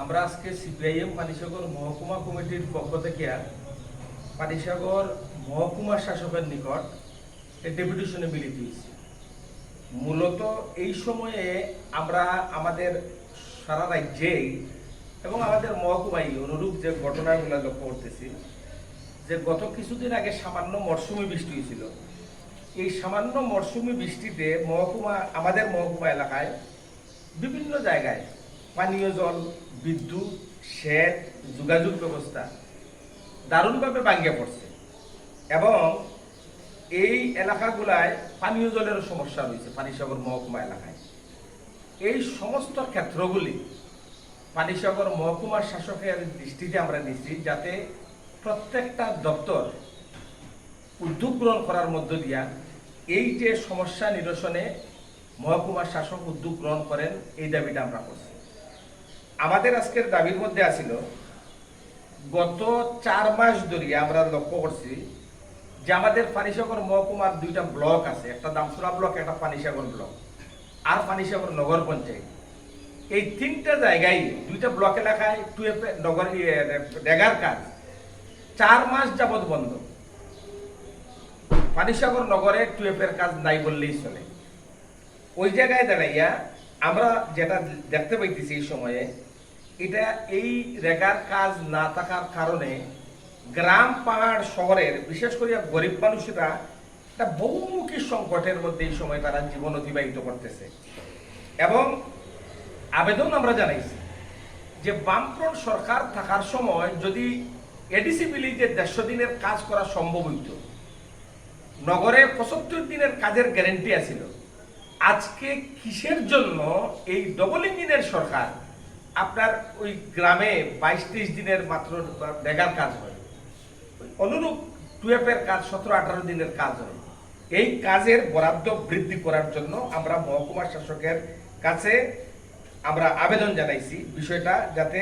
আমরা আজকে সিপিআইএম পানিসাগর মহকুমা কমিটির পক্ষ থেকে পানিসাগর মহকুমা শাসকের নিকট ডেপুটেশনে মিলিত হয়েছি। মূলত এই সময়ে আমরা আমাদের সারা রাজ্যেই এবং আমাদের মহকুমায় অনুরূপ যে ঘটনাগুলো লক্ষ্য করতেছি, যে গত কিছুদিন আগে সামান্য মরশুমি বৃষ্টি হয়েছিল। এই সামান্য মরশুমি বৃষ্টিতে মহকুমা, আমাদের মহকুমা এলাকায় বিভিন্ন জায়গায় পানীয় জল, বিদ্যুৎ, সেচ, যোগাযোগ ব্যবস্থা দারুণভাবে ভাঙ্গে পড়ছে। এবং এই এলাকাগুলায় পানীয় জলের সমস্যা রয়েছে পানিসাগর মহকুমা এলাকায়। এই সমস্ত ক্ষেত্রগুলি পানিসাগর মহকুমা শাসকের দৃষ্টিতে আমরা নিচ্ছি যাতে প্রত্যেকটা দপ্তর উদ্যোগ গ্রহণ করার মধ্য দিয়া এই যে সমস্যা নিরসনে মহকুমার শাসক উদ্যোগ গ্রহণ করেন, এই দাবিটা আমরা করছি। আমাদের আজকের দাবির মধ্যে আছিল, গত চার মাস ধরে আমরা লক্ষ্য করছি যে আমাদের পানিসাগর মহকুমার দুইটা ব্লক আছে, একটা দামসুরা ব্লক, একটা পানিসাগর ব্লক, আর পানিসাগর নগর পঞ্চায়েত। এই তিনটা জায়গায় দুইটা ব্লক এলাকায় টু টুয়েফ নগর ডেগার কাজ। চার মাস যাবৎ বন্ধ। পানিসাগর নগরে টু টুয়েফের কাজ নাই বললেই চলে। ওই জায়গায় দাঁড়াইয়া আমরা যেটা দেখতে পাইতেছি এই সময়ে এটা এই রেগার কাজ না থাকার কারণে গ্রাম পাহাড় শহরের, বিশেষ করে গরিব মানুষেরা একটা বহুমুখী সংকটের মধ্যে এই সময় তারা জীবন অতিবাহিত করতেছে। এবং আবেদন আমরা জানাইছি যে বামফ্রন্ট সরকার থাকার সময় যদি এডিসি বিলিজে দেড়শো দিনের কাজ করা সম্ভব হইত, নগরে পঁচাত্তর দিনের কাজের গ্যারেন্টি আছিল। আজকে কিসের জন্য এই ডবল ইঞ্জিনের সরকার আপনার ওই গ্রামে বাইশ তেইশ দিনের মাত্র বেগার কাজ হয়। অনুরূপ টুয়েফের কাজ, সতেরো, আঠারো দিনের কাজ হয়। এই কাজের বরাদ্দ বৃদ্ধি করার জন্য আমরা মহকুমা শাসকের কাছে আমরা আবেদন জানাইছি। বিষয়টা যাতে